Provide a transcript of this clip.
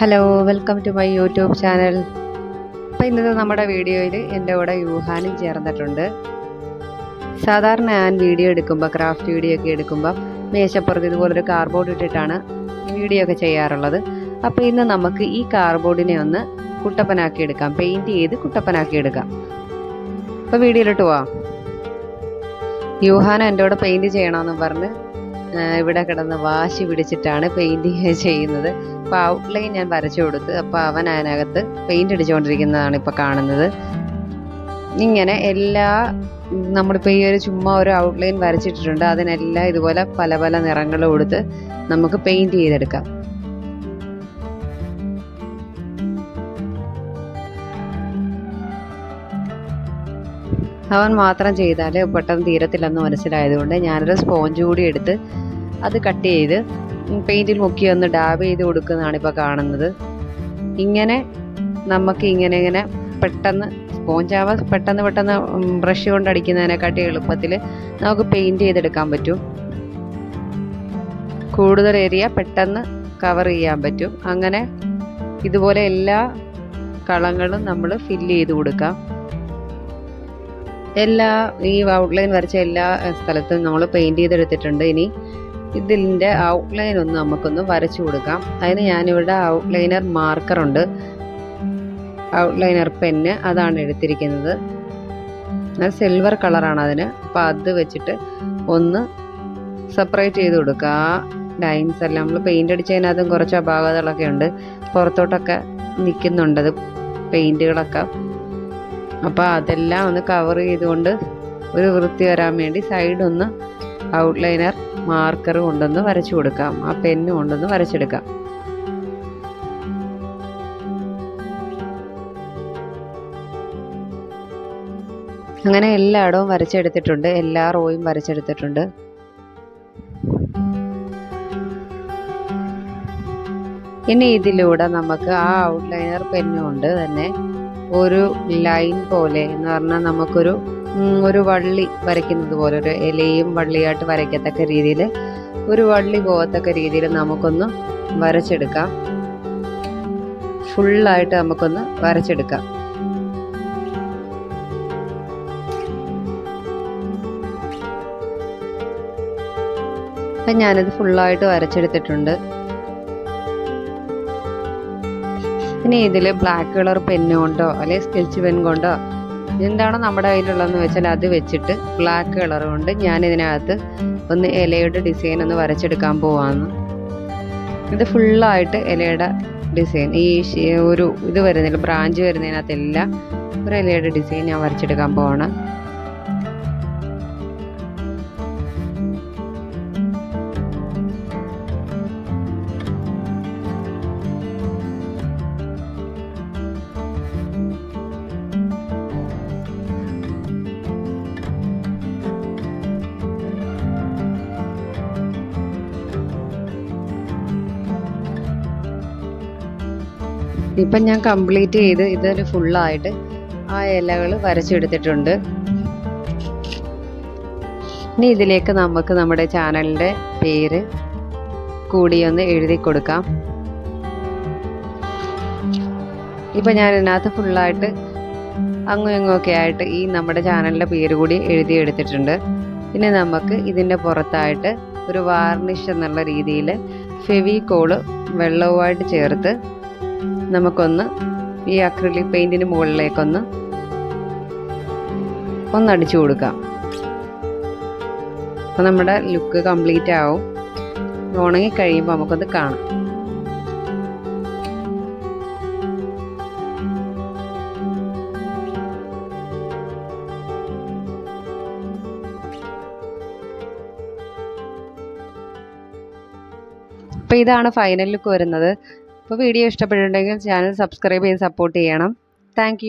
Hello welcome to my YouTube channel അപ്പോൾ ഇന്നത്തെ നമ്മുടെ വീഡിയോയിൽ എന്റെ കൂടെ യൂഹാനും ചേർന്നിട്ടുണ്ട്. സാധാരണ ഞാൻ വീഡിയോ എടുക്കുമ്പോൾ ക്രാഫ്റ്റ് വീഡിയോ ഒക്കെ എടുക്കുമ്പോൾ മേശപ്പുറത്ത് ഇതുപോലൊരു കാർബോർഡ് ഇട്ടിട്ടാണ് വീഡിയോ ഒക്കെ ചെയ്യാറുള്ളത്. അപ്പോൾ ഇന്ന് നമുക്ക് ഈ കാർബോർഡിനെ ഒന്ന് കുട്ടപ്പനാക്കി എടുക്കാം. പെയിന്റ് ചെയ്ത് കുട്ടപ്പനാക്കി എടുക്കാം. അപ്പോൾ വീഡിയോയിലോട്ട് പോവാം. യൂഹാന എന്റെ കൂടെ പെയിന്റ് ചെയ്യണമെന്ന് പറഞ്ഞ് ഇവിടെ കിടന്ന് വാശി പിടിച്ചിട്ടാണ് പെയിന്റിങ് ചെയ്യുന്നത്. അപ്പോൾ ഔട്ട്ലൈൻ ഞാൻ വരച്ചു കൊടുത്ത് അപ്പോൾ അവൻ അതിനകത്ത് പെയിന്റ് അടിച്ചുകൊണ്ടിരിക്കുന്നതാണ് ഇപ്പോൾ കാണുന്നത്. ഇങ്ങനെ എല്ലാ നമ്മളിപ്പോൾ ഈ ഒരു ചുമ്മാ ഒരു ഔട്ട്ലൈൻ വരച്ചിട്ടിട്ടുണ്ട്. അതിനെല്ലാം ഇതുപോലെ പല പല നിറങ്ങൾ കൊടുത്ത് നമുക്ക് പെയിന്റ് ചെയ്തെടുക്കാം. അവൻ മാത്രം ചെയ്താൽ പെട്ടെന്ന് തീരത്തില്ലെന്ന് മനസ്സിലായതുകൊണ്ട് ഞാനൊരു സ്പോഞ്ച് കൂടി എടുത്ത് അത് കട്ട് ചെയ്ത് പെയിന്റിൽ മുക്കി ഒന്ന് ഡാബ് ചെയ്ത് കൊടുക്കുന്നതാണ് ഇപ്പോൾ കാണുന്നത്. ഇങ്ങനെ നമുക്ക് ഇങ്ങനെ ഇങ്ങനെ പെട്ടെന്ന് സ്പോഞ്ചാവ പെട്ടെന്ന് പെട്ടെന്ന് ബ്രഷ് കൊണ്ട് അടിക്കുന്നതിനെക്കാട്ടി എളുപ്പത്തിൽ നമുക്ക് പെയിന്റ് ചെയ്തെടുക്കാൻ പറ്റും. കൂടുതൽ ഏരിയ പെട്ടെന്ന് കവർ ചെയ്യാൻ പറ്റും. അങ്ങനെ ഇതുപോലെ എല്ലാ കളങ്ങളും നമ്മൾ ഫില്ല് ചെയ്ത് കൊടുക്കാം. എല്ലാ ഈ ഔട്ട്ലൈൻ വരച്ച എല്ലാ സ്ഥലത്തും നമ്മൾ പെയിന്റ് ചെയ്തെടുത്തിട്ടുണ്ട്. ഇനി ഇതിന്റെ ഔട്ട്ലൈൻ ഒന്ന് നമുക്കൊന്ന് വരച്ചു കൊടുക്കാം. അതിന് ഞാനിവിടെ ഔട്ട്ലൈനർ മാർക്കറുണ്ട് ഔട്ട്ലൈനർ പെന്ന് അതാണ് എടുത്തിരിക്കുന്നത്. അത് സിൽവർ കളറാണ് അതിന്. അപ്പോൾ അത് വെച്ചിട്ട് ഒന്ന് സെപ്പറേറ്റ് ചെയ്ത് കൊടുക്കുക. ആ ലൈൻസ് എല്ലാം നമ്മൾ പെയിന്റ് അടിച്ചതിനകത്തും കുറച്ച് അപാകതകളൊക്കെ ഉണ്ട്. പുറത്തോട്ടൊക്കെ നിൽക്കുന്നുണ്ട് അത് പെയിന്റുകളൊക്കെ അപ്പോൾ അതെല്ലാം ഒന്ന് കവർ ചെയ്തുകൊണ്ട് ഒരു വൃത്തി വരാൻ വേണ്ടി സൈഡൊന്ന് ഔട്ട്ലൈനർ മാർക്കർ കൊണ്ടൊന്ന് വരച്ചു കൊടുക്കാം. ആ പെന്ന് കൊണ്ടൊന്ന് വരച്ചെടുക്കാം. അങ്ങനെ എല്ലായിടവും വരച്ചെടുത്തിട്ടുണ്ട്. എല്ലാ റോയും വരച്ചെടുത്തിട്ടുണ്ട്. ഇനി ഇതിലൂടെ നമുക്ക് ആ ഔട്ട്ലൈനർ പെന്നുകൊണ്ട് തന്നെ ഒരു ലൈൻ പോലെ എന്ന് പറഞ്ഞാൽ നമുക്കൊരു ഒരു വള്ളി വരയ്ക്കുന്നത് പോലെ ഒരു ഇലയും വള്ളിയായിട്ട് വരയ്ക്കത്തക്ക രീതിയിൽ ഒരു വള്ളി പോകത്തക്ക രീതിയിൽ നമുക്കൊന്ന് വരച്ചെടുക്കാം. ഫുള്ളായിട്ട് നമുക്കൊന്ന് വരച്ചെടുക്കാം. അപ്പം ഞാനിത് ഫുള്ളായിട്ട് വരച്ചെടുത്തിട്ടുണ്ട്. ഇനി ഇതിൽ ബ്ലാക്ക് കളർ പെന്ന് കൊണ്ടോ അല്ലെങ്കിൽ സ്കെച്ച് പെൻ കൊണ്ടോ എന്താണോ നമ്മുടെ കയ്യിലുള്ളതെന്ന് വെച്ചാൽ അത് വെച്ചിട്ട് ബ്ലാക്ക് കളർ കൊണ്ട് ഞാൻ ഇതിനകത്ത് ഒന്ന് ഇലയുടെ ഡിസൈൻ ഒന്ന് വരച്ചെടുക്കാൻ പോവാന്ന്. ഇത് ഫുള്ളായിട്ട് ഇലയുടെ ഡിസൈൻ ഈ ഒരു ഇത് വരുന്നില്ല ബ്രാഞ്ച് വരുന്നതിനകത്തെല്ലാം ഒരു ഇലയുടെ ഡിസൈൻ ഞാൻ വരച്ചെടുക്കാൻ പോവാണ്. ഇപ്പം ഞാൻ കംപ്ലീറ്റ് ചെയ്ത് ഇതൊരു ഫുള്ളായിട്ട് ആ ഇലകൾ വരച്ചെടുത്തിട്ടുണ്ട്. ഇനി ഇതിലേക്ക് നമുക്ക് നമ്മുടെ ചാനലിന്റെ പേര് കൂടി ഒന്ന് എഴുതി കൊടുക്കാം. ഇപ്പം ഞാൻ ഇതിനകത്ത് ഫുള്ളായിട്ട് അങ്ങും ഇങ്ങുമൊക്കെ ആയിട്ട് ഈ നമ്മുടെ ചാനലിന്റെ പേര് കൂടി എഴുതിയെടുത്തിട്ടുണ്ട് പിന്നെ നമുക്ക് ഇതിന്റെ പുറത്തായിട്ട് ഒരു വാർണിഷ് എന്നുള്ള രീതിയിൽ ഫെവിക്കോൾ വെള്ളവുമായിട്ട് ചേർത്ത് നമുക്കൊന്ന് ഈ അക്രിലിക് പെയിന്റിന് മുകളിലേക്കൊന്ന് ഒന്നടിച്ചു കൊടുക്കാം. അപ്പോൾ നമ്മുടെ ലുക്ക് കംപ്ലീറ്റ് ആവും. ഉണങ്ങി കഴിയുമ്പോൾ നമുക്കത് കാണാം. അപ്പോൾ ഇതാണ് ഫൈനൽ ലുക്ക് വരുന്നത്. അപ്പോൾ വീഡിയോ ഇഷ്ടപ്പെട്ടിട്ടുണ്ടെങ്കിൽ ചാനൽ സബ്സ്ക്രൈബ് ചെയ്ത് സപ്പോർട്ട് ചെയ്യണം. താങ്ക്